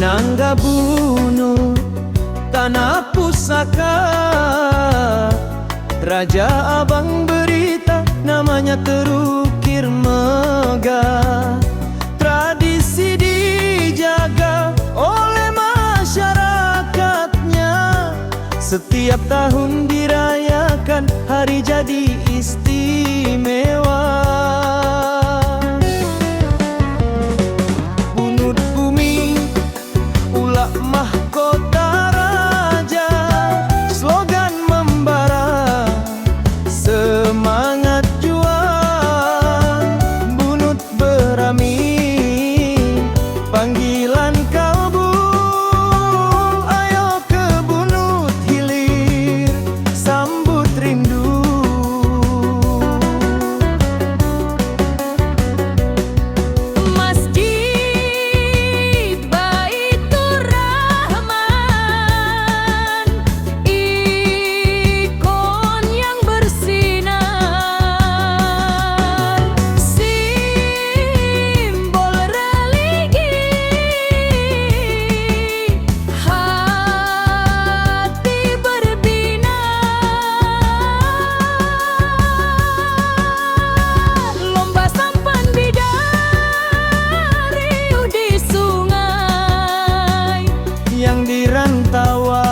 Nangabuno tanapusaka Raja abang berita namanya terukir megah Tradisi dijaga oleh masyarakatnya. Setiap tahun dirayakan hari jadi istimewa. Bunut bumi, ulah mahkota pirang tawa